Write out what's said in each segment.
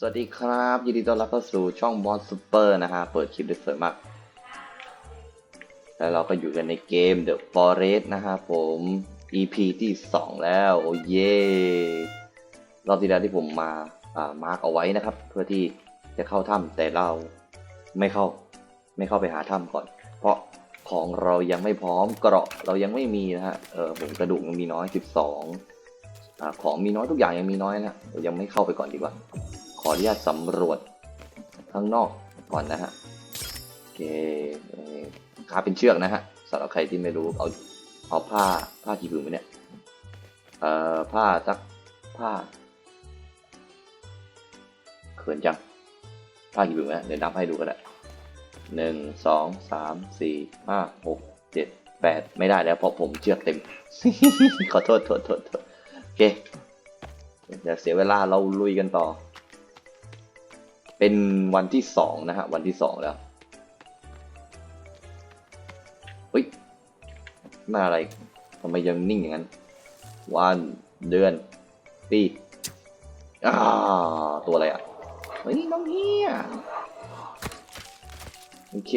สวัสดีครับยินดีต้อนรับเข้าสู่ช่องบอสซูเปอร์นะฮะ เปิดคลิปได้สวยมาก แล้วเราก็อยู่กันในเกม The Forest นะฮะผม EP ที่ 2 แล้ว โอ้เย่รอบที่แล้วที่ผมมาอ่ามาร์กเอาไว้นะครับ เพื่อที่จะเข้าถ้ำแต่เราไม่เข้า ไม่เข้าไปหาถ้ำก่อน เพราะของเรายังไม่พร้อมเกราะเรายังไม่มีนะฮะเออผมกระดูกยังมีน้อย 12อ่าของมีน้อยทุกอย่างยังมีน้อยนะยังไม่เข้าไปก่อนดีกว่า ออนุญาตสำรวจข้างนอกก่อนนะฮะโอเคเอ่อขาเป็นเชือกนะฮะสำหรับใครที่ไม่รู้เอาเอาผ้าผ้ากี่ผืนไปเนี่ยเอ่อผ้าสักผ้าเขินจังผ้ากี่ผืนนะเดี๋ยวนับให้ดูก็ได้หนึ่งสองสามสี่ห้าหกเจ็ดแปดไม่ได้แล้วเพราะผมเชือกเต็ม ขอโทษโทษโทษโทษโอเคอย่าเสียเวลาเราลุยกันต่อ เป็นวันที่สองนะฮะ วันที่สองแล้วเฮ้ยมาอะไรทำไมยังนิ่งอย่างนั้น วันเดือน ปีอ่าตัวอะไรอะ เฮ้ย น้องเฮียโอเค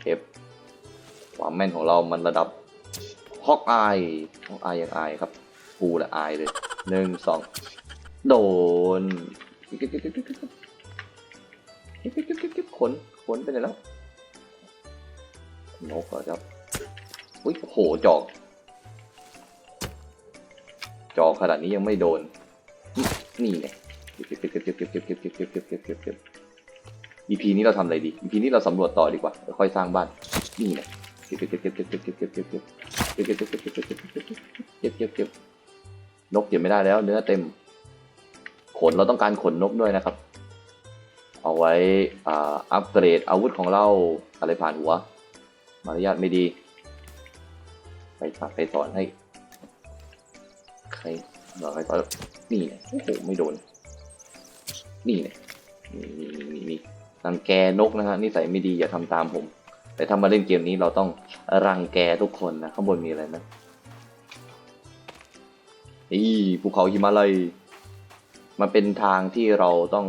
เก็บความแม่นของเรามันระดับฮอกอายฮอกอายยังอายครับกูและอายเลยหนึ่งสองโดน ขนขนไปไหนแล้วนกเหรอครับอุ้ยโหจอก จอกขนาดนี้ยังไม่โดน นี่ไงอีพีนี้เราทำอะไรดีอีพีนี้เราสำรวจต่อดีกว่า ค่อยสร้างบ้าน นี่ไงนกเก็บไม่ได้แล้ว เนื้อเต็ม ขนเราต้องการขนนกด้วยนะครับ เอาไว้อัปเกรดอาวุธของเราอะไรผ่านหัว มารยาทไม่ดี ไปฝากไปสอนให้ ใครบอให้สอนนี่เนี่ยโอ้โหไม่โดน นี่เนี่ยนี่นี่นี่นี่รังแกนกนะฮะนิสัยไม่ดีอย่าทำตามผม แต่ถ้ามาเล่นเกมนี้เราต้องรังแกทุกคนนะข้างบนมีอะไรไหมอีภูเขาหิมาลัย มันเป็นทางที่เราต้อง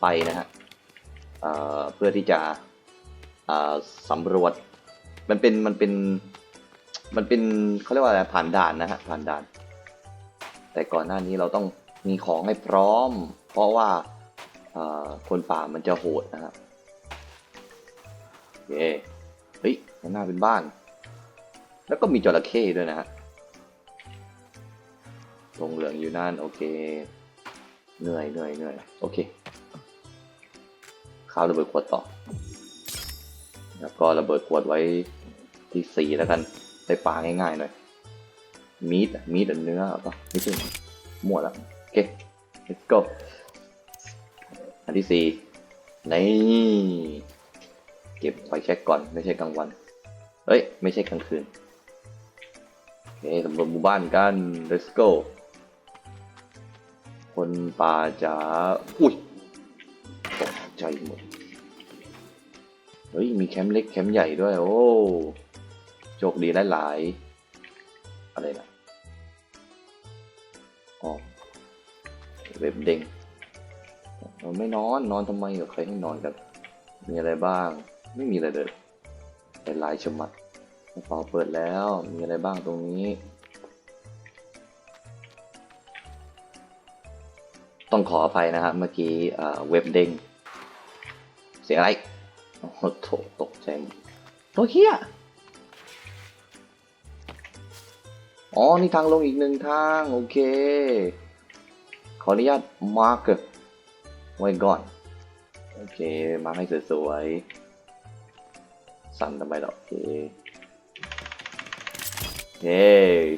ไปนะฮะเเพื่อที่จะสำรวจ มันเป็นมันเป็นมันเป็นเขาเรียกว่าอะไรผ่านด่านนะฮะผ่านด่าน แต่ก่อนหน้านี้เราต้องมีของให้พร้อม เพราะว่าคนป่ามันจะโหดนะฮะโอเคเฮ้ยข้างหน้าเป็นบ้าน แล้วก็มีจระเข้ด้วยนะฮะลงเหลืองอยู่นั่นโอเค เหนื่อยเหนื่อยเหนื่อยโอเคข้าวระเบิดขวดต่อ แล้วก็ระเบิดขวดไว้ที่สี่แล้วกันได้ปลาง่ายๆหน่อยมีดมีดหรือเนื้อปะไม่ใช่มั่วแล้วโอเค let's go อันที่สี่นี่เก็บไฟแช็กก่อนไม่ใช่กลางวันเฮ้ย ไม่ใช่กลางคืนโอเคสำรวจหมู่บ้านกัน let's go คนป่าจ๋าอุ้ยตกใจหมด เฮ้ย มีแคมป์เล็กแคมป์ใหญ่ด้วย โอ้โชคดีหลายๆอะไรนะอ๋อเว็บเด้งเราไม่นอน นอนทำไมเหรอใครให้นอนกัน มีอะไรบ้าง ไม่มีอะไรเลยเป็นลายชมัดกระเป๋าเปิดแล้ว มีอะไรบ้างตรงนี้ ต้องขออภัยนะครับ เมื่อกี้เว็บเด้งเสียงอะไรโอ้โหตกใจตัวเฮียอ๋อ นี่ทางลงอีกหนึ่งทาง โอเค ขออนุญาตมาร์กไว้ก่อน โอเค มาร์กให้สวยๆ สั่นทำไมดอกโอเคเฮ้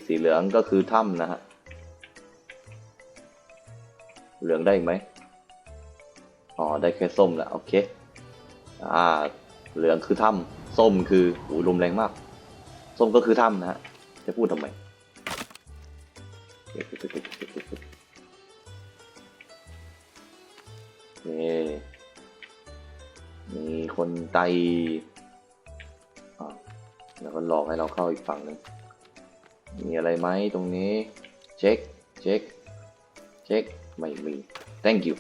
สีเหลืองก็คือถ้ำนะฮะ เหลืองได้ไหมอ๋อได้แค่ส้มแหละโอเคอ่าเหลืองคือถ้ำส้มคือหูลมแรงมาก ส้มก็คือถ้ำนะฮะจะพูดทำไมนี่มีคนไต่แล้วก็หลอกให้เราเข้าอีกฝั่งหนึ่งมีอะไรไหมตรงนี้ เช็ค เช็ค เช็ค ไม่มี thank you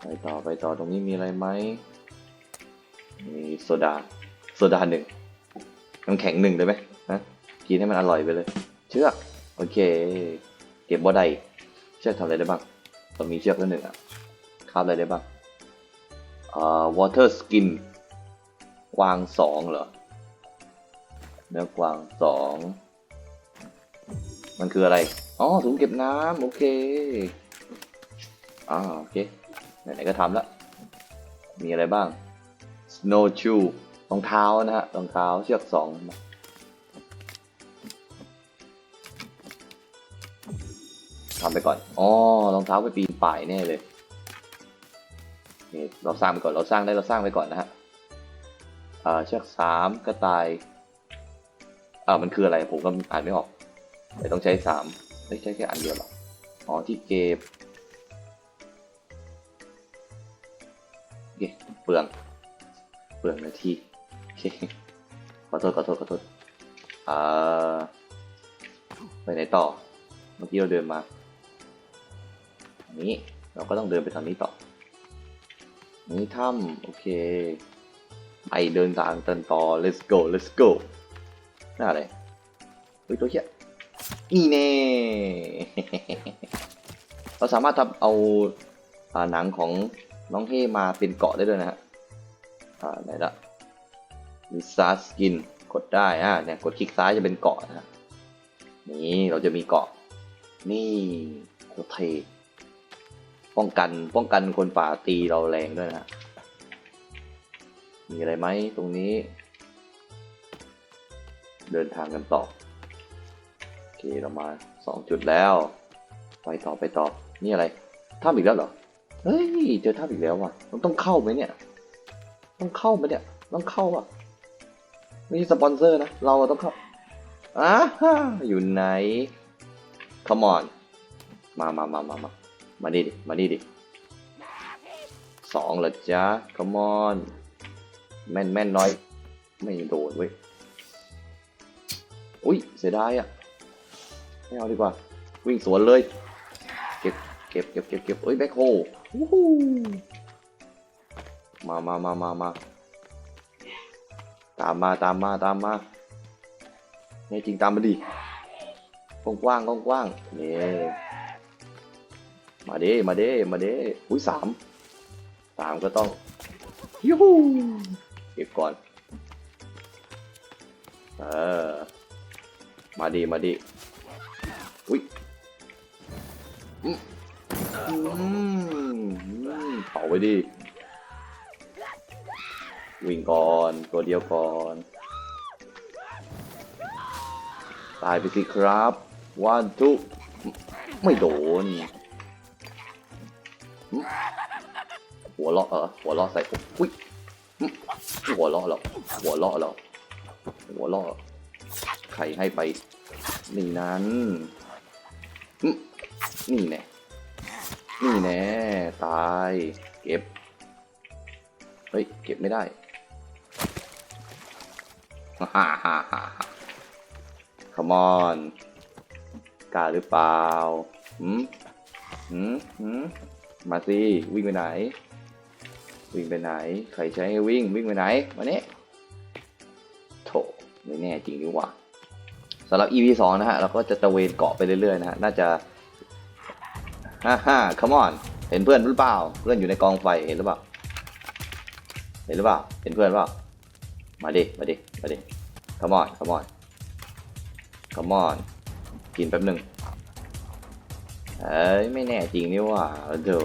ไปต่อไปต่อตรงนี้มีอะไรไหม มีโซดา โซดาหนึ่งน้ำแข็งหนึ่งได้ไหมนะกินให้มันอร่อยไปเลย เชือก โอเค เก็บบ่ได้เชือกทำอะไรได้บ้างเรามีเชือกแล้วหนึ่งอะคาบอะไรได้บ้างอ่า water skin กวางสองเหรอเนื้อกวางสอง มันคืออะไร อ๋อถุงเก็บน้ำโอเคอ่าโอเค ไหนๆก็ทำล้วมีอะไรบ้าง snow shoe รองเท้านะฮะ รองเท้าเชือกสองทำไปก่อน อ๋อ รองเท้าไปปีนป่ายแน่เลยเคเราสร้างไปก่อน เราสร้างได้เราสร้างไปก่อนนะฮะอ่าเชือกสามกระต่าย อ่ามันคืออะไร ผมก็อ่านไม่ออก แต่ต้องใช้สามไม่ใช่แค่อันเดียวหรอกอ๋อที่เก็บโอเคเปลือง เปลืองนาทีขอโทษขอโทษขอโทษอ่าไปไหนต่อ เมื่อกี้เราเดินมาอันนี้เราก็ต้องเดินไปทางนี้ต่อ นี่ถ้ำโอเค ไปเดินทางกันต่อ let's go let's go น่าอะไรเฮ้ยตัวเหี้ย นี่แน่ เราสามารถทำเอาหนังของน้องเฮมาเป็นเกาะได้ด้วยนะฮะอ่าไหนละมีซาสกินกดได้อะเนี่ยกดคลิกซ้ายจะเป็นเกาะนะฮะนี่เราจะมีเกาะ นี่โคเทป้องกันป้องกันคนป่าตีเราแรงด้วยนะฮะมีอะไรไหมตรงนี้ เดินทางกันต่อ เคเรามาสองจุดแล้ว ไปต่อไปต่อ นี่อะไรถ้ำอีกแล้วเหรอ เฮ้ย เจอถ้ำอีกแล้วว่ะมันต้องเข้าไหมเนี่ย ต้องเข้าไหมเนี่ย ต้องเข้าอะไม่ใช่สปอนเซอร์นะ เราต้องเข้าอ่าฮะอยู่ไหน come on มามามามามามาดิดิ มาดิดิสองเหรอจ๊ะ come on แม่นแม่นน้อย ไม่โดนเว้ย อุ้ยเสียดายอะ ไม่เอาดีกว่า วิ่งสวนเลย เก็บ เก็บ เก็บ เก็บ เก็บเอ้ยแบ็คโฮมามามามามาตามมาตามมาตามมาแน่จริงตามมาดิกว้างกว้างกว้างๆนี่ยมาเด้มาเด้มาเด้อุ้ยสามสามก็ต้องยูฮูเก็บก่อน เออ มาดีมาดี อุ้ยอืมอืมเป่าไปดิ วิ่งก่อนตัวเดียวก่อน ตายไปสิครับวันทุไม่โดน หัวเราะเออหัวเราะใส่ผมอุ้ยหัวเราะหรอหัวเราะหรอหัวเราะใครให้ไปนี่นั้น นี่แน่นี่แน่ตาย เก็บ เฮ้ย เก็บไม่ได้ฮ่าฮ่าฮ่าฮ่า come on กล้าหรือเปล่าหืมหืมหืมมาสิ วิ่งไปไหน วิ่งไปไหน ใครใช้ให้วิ่ง วิ่งไปไหนมาเนี่ยโถไม่แน่จริงดีกว่า สำหรับ EP สองนะฮะ เราก็จะตะเวนเกาะไปเรื่อยๆนะฮะ น่าจะฮ่าฮ่า come on เห็นเพื่อนหรือเปล่า เพื่อนอยู่ในกองไฟ เห็นหรือเปล่า เห็นหรือเปล่า เห็นเพื่อนเปล่า มาดิ มาดิ มาดิ come on come on come on กินแป๊บหนึ่งเอ้ย ไม่แน่จริงนี่ว่าเดี๋ยว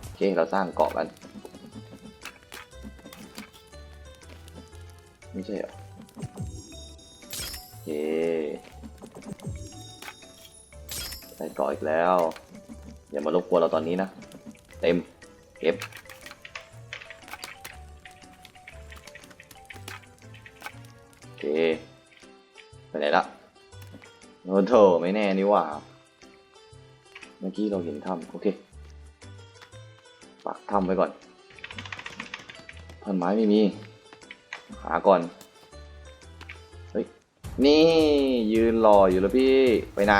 โอเค เราสร้างเกาะกัน ไม่ใช่เหรอ เคใส่กาะอีกแล้ว อย่ามารบกวนเราตอนนี้นะ เต็มเก็บโอเคไปไหนละโอ้โถไม่แน่นี่ว่า เมื่อกี้เราเห็นถ้ำโอเคปักถ้ำไว้ก่อนท่อนไม้ไม่มี หาก่อน นี่ยืนรออยู่แล้วพี่ไปไหน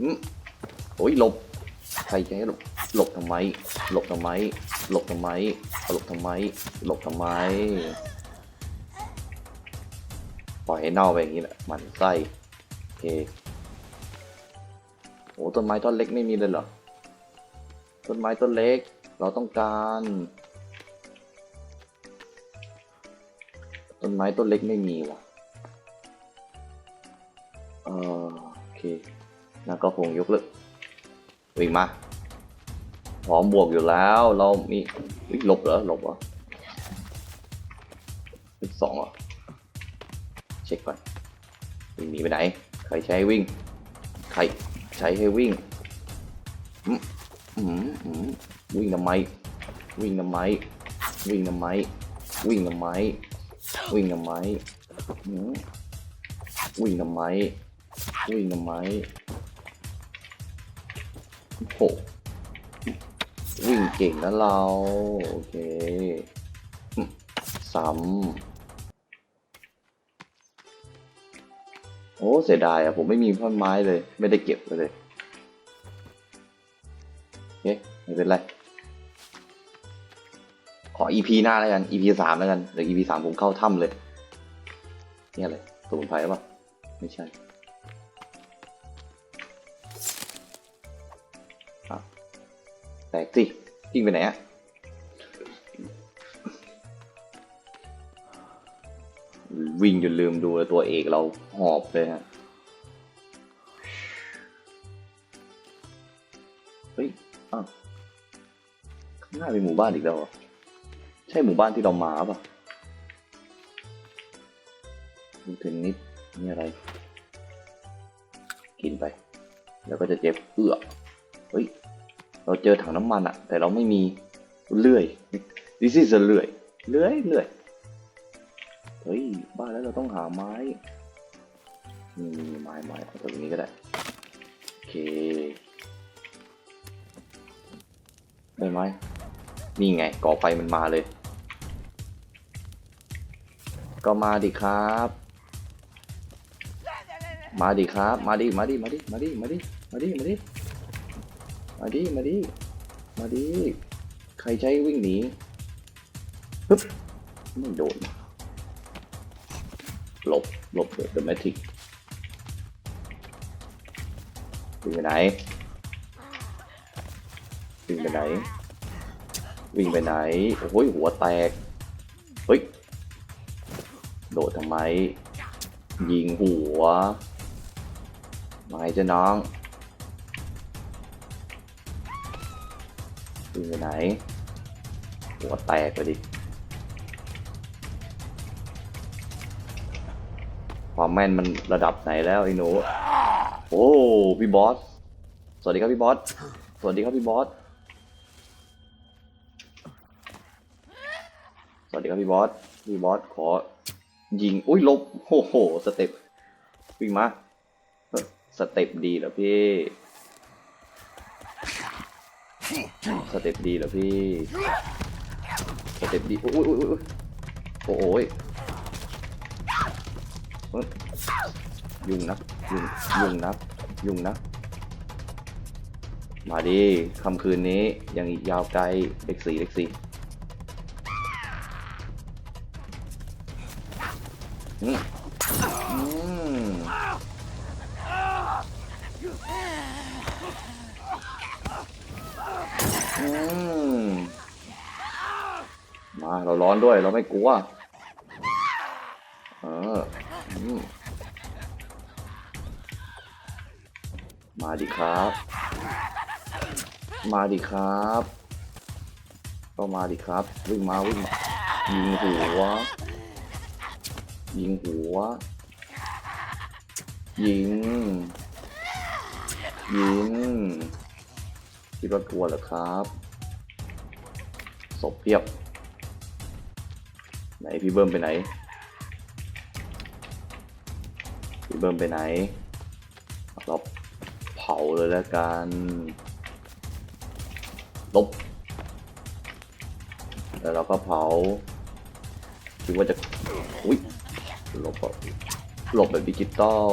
อืมโอ้ยหลบใครจะให้หลบหลบทำไม หลบทำไม หลบทำไม หลบทำไม หลบทำไม ปล่อยให้เน่าไปอย่างนี้แหละหมันไส้โอเคโอ้ต้นไม้ต้นเล็กไม่มีเลยเหรอ ต้นไม้ต้นเล็ก เราต้องการ ต้นไม้ต้นเล็กไม่มีว่ะ โอเค แล้วก็คงยกเลิกวิ่งมาพร้อมบวกอยู่แล้ว เรามีหลบเหรอหลบเหรอสองเหรอเช็คก่อนวิ่งหนีไปไหน ใครใช้ให้วิ่ง ใครใช้ให้วิ่งวิ่งทำไม วิ่งทำไม วิ่งทำไม วิ่งทำไม วิ่งทำไมอืมวิ่งทำไม วิ่งทำไมโอ้โหวิ่งเก่งนะเรา โอเคอืมซ้ำโอ้เสียดายอะผมไม่มีท่อนไม้เลย ไม่ได้เก็บเลยโอเคไม่เป็นไร ขอ EP หน้าแล้วกัน EP สามแล้วกัน เดี๋ยว EP สามผมเข้าถ้ำเลย เนี่ยอะไรสมุนไพรป่ะ ไม่ใช่ แตกสิกิ้งไปไหนอะวิ่งจนลืมดูตัวเอกเราหอบเลยฮะ เฮ้ย อ้าวข้างหน้าเป็นหมู่บ้านอีกแล้วเหรอใช่หมู่บ้านที่เรามาป่ะดูเทนนิสนี่อะไร กินไป แล้วก็จะเจ็บเอื้อเฮ้ย เราเจอถังน้ำมันอะแต่เราไม่มีเลื่อย this is a เลื่อยเลื่อยเลื่อยเฮ้ยบ้าแล้วเราต้องหาไม้นี่ไม้ไม้เอาตรงนี้ก็ได้โอเคได้ไหมนี่ไงก่อไฟมันมาเลย ก็มาดิครับ มาดิครับ มาดิมาดิมาดิมาดิมาดิมาดิมาดิ มาดิ มาดิ มาดิ ใครใช้วิ่งหนีปึ๊บไม่โดน หลบ หลบเดอะแมทริกวิ่งไปไหน วิ่งไปไหน วิ่งไปไหน โอ้ยหัวแตก เฮ้ย โดดทำไม ยิงหัว ไม่จะน้อง วิ่ไปไหน หัวแตกไปดิ ความแม่นมันระดับไหนแล้วไอ้หนูโอ้พี่บอส สวัสดีครับพี่บอส สวัสดีครับพี่บอส สวัสดีครับพี่บอส พี่บอสขอยิง อุ้ยลบโอ้โห สเต็ปวิ่งมา สเต็ปดีเหรอพี่ สเต็ปดีเหรอพี่ สเต็ปดีอุ้ยอุ้ยอุ้ยอุ้ยโอ้ยเฮ้ยยุ่งนะยุ่งยุ่งนะยุ่งนะมาดิค่ำคืนนี้ยังอีกยาวไกลเล็กสี่เล็กสี่อืมอืมอืมมาเราร้อนด้วยเราไม่กลัว เออมมาดิครับ มาดิครับ ก็มาดิครับ วิ่งมาวิ่งมายิงหัว ยิงหัว ยิง ยิงคิดว่ากลัวเหรอครับศพเพียบ ไหนพี่เบิ้มไปไหน พี่เบิ้มไปไหน เราเผาเลยแล้วกันลบแล้วเราก็เผาคิดว่าจะอุ้ยลบก่อนหลบแบบดิจิตอล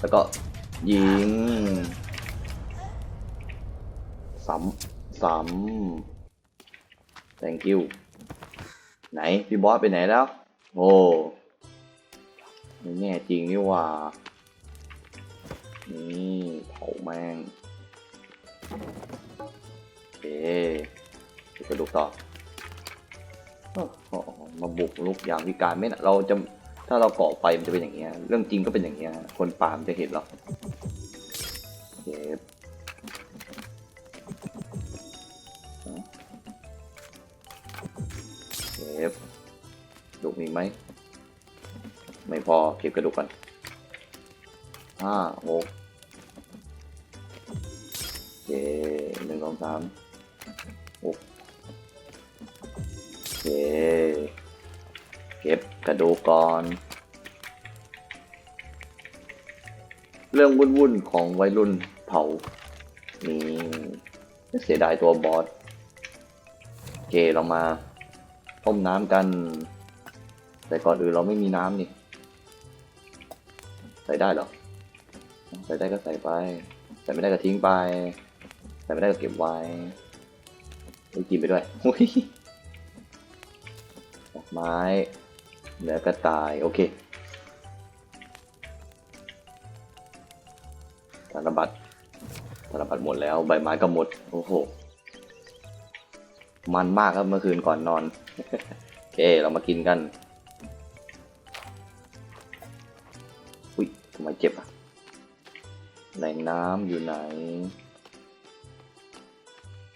แล้วก็ยิงซ้ำซ้ำ thank you ไหนพี่บอสไปไหนแล้ว โอ้ไม่แน่จริงนี่ว่า นี่เผาแมงโอเคเก็บกระดูกต่อมาบุกลุกอย่างพิการไม่นะเราจะถ้าเราเกาะไฟมันจะเป็นอย่างเงี้ย เรื่องจริงก็เป็นอย่างเงี้ย คนปามนจะเห็นหรอก ก็บกระดูกก่อนห้าหกเจ็ดหนึ่งสองสามหกเจ็ดเก็บกระดูกก่อน เรื่องวุ่นๆของวัยรุ่นเผานี่เสียดายตัวบอสโอเคเรามาต้มน้ำกัน แต่ก่อนอื่นเราไม่มีน้ำนี่ ใส่ได้เหรอ ใส่ได้ก็ใส่ไป ใส่ไม่ได้ก็ทิ้งไป ใส่ไม่ได้ก็เก็บไว้ไปกินไปด้วยอุ๊ยดอกไม้เนื้อกระต่าย โอเคธนบัตรธนบัตรหมดแล้ว ใบไม้ก็หมด โอ้โห มันมากครับเมื่อคืนก่อนนอน โอเค เรามากินกัน ไมเจ็บอะแหล่งน้ำอยู่ไหน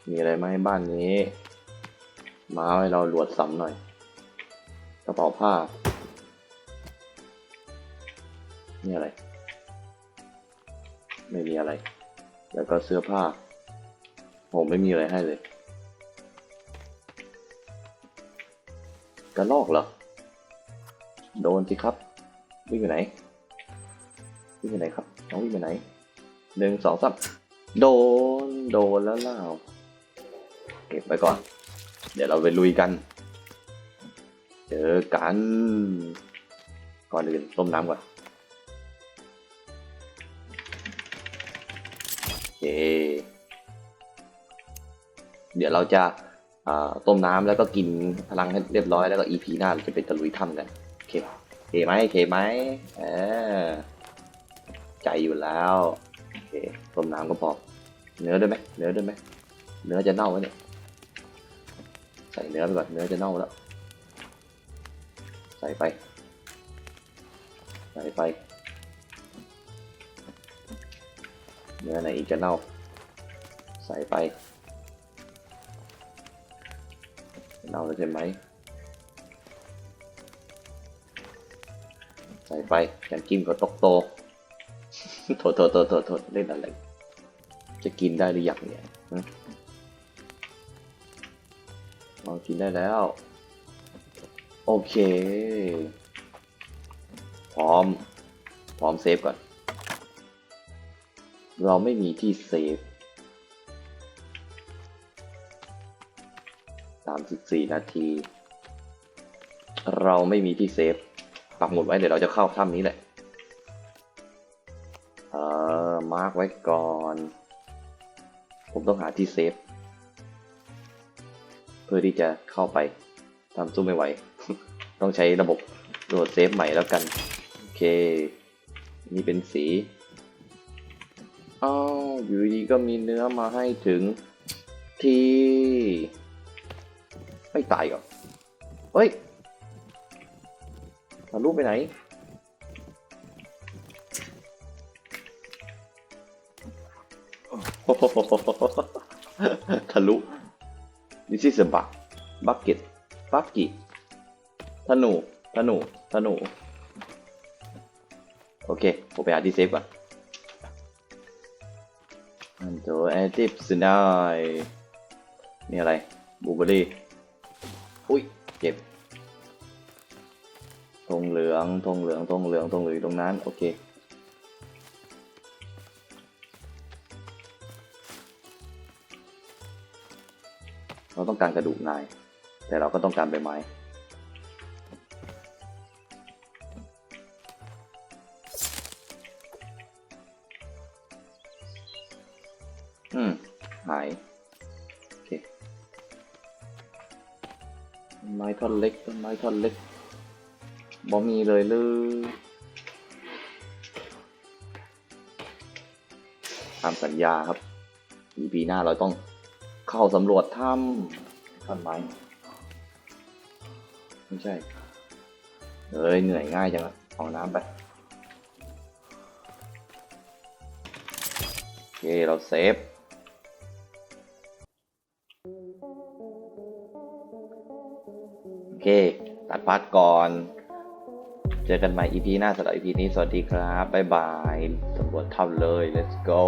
มีอะไรไหมบ้านนี้ มาให้เราหลวดซ้ำหน่อย กระเป๋าผ้า นี่อะไร ไม่มีอะไร แล้วก็เสื้อผ้า ผมไม่มีอะไรให้เลย กระลอกเหรอ โดนสิครับวิ่งไปไหน วิ่งไปไหนครับน้องวิ่งไปไหนหนึ่งสองสามโดนโดนแล้วเล่าเก็บไว้ก่อน เดี๋ยวเราไปลุยกัน เจอกัน ก่อนอื่นต้มน้ำก่อนเเดี๋ยวเราจะาต้มน้ำแล้วก็กินพลังให้เรียบร้อยแล้วก็ EP หน้าเราจะไปตะลุยถ้ำกันโอเคโอเคไหมโอเคไหมเออ ใจอยู่แล้วโอเคต้มน้ำก็พอเนื้อด้วยไหมเนื้อด้วยไหมเนื้อจะเน่าไหมเนี่ยใส่เนื้อไปก่อนเนื้อจะเน่าแล้ว ใส่ไป ใส่ไป เนื้อไหนอีกจะเน่า ใส่ไป เน่าแล้วใช่ไหมใส่ไปน้ำจิ้มก็ตกโต โทษโทษโทษโทษโทษเล่นอะไร จะกินได้หรือยังเนี่ยฮะลองกินได้แล้ว โอเค พร้อม พร้อมเซฟก่อน เราไม่มีที่เซฟ34 นาที เราไม่มีที่เซฟ ปักหมุดไว้เดี๋ยวเราจะเข้าถ้ำนี้แหละ ไว้ก่อน ผมต้องหาที่เซฟ เพื่อที่จะเข้าไปทำสู้ไม่ไหว ต้องใช้ระบบโหลดเซฟใหม่แล้วกัน โอเค นี่เป็นสีอ้าวอยู่ดีก็มีเนื้อมาให้ถึงที่ไม่ตายก่อนเฮ้ยทะลุไปไหน ทะลุ This is a bug bucket bucket ธนู ธนู ธนู โอเค ผมไปหาที่เซฟก่อนอันโตแอติฟสนายนี่อะไรบูเบอรี่ อุ้ย เจ็บธงเหลืองธงเหลืองธงเหลืองธงเหลืองตรงนั้น โอเค ต้องการกระดูกนาย แต่เราก็ต้องการใบไม้ อืม หาย โอเค ไม้ท่อนเล็กต้นไม้ท่อนเล็กบ่มีเลยเลยตามสัญญาครับปีหน้าเราต้อง เข้าสำรวจถ้ำท่อนไม้ไม่ใช่ เอ้ยเหนื่อยง่ายจังอะเอาน้ำไป โอเค เราเซฟ โอเค ตัดพักก่อน เจอกันใหม่ EP หน้าสำหรับ EP นี้ สวัสดีครับ บ๊ายบายสำรวจถ้ำเลย let's go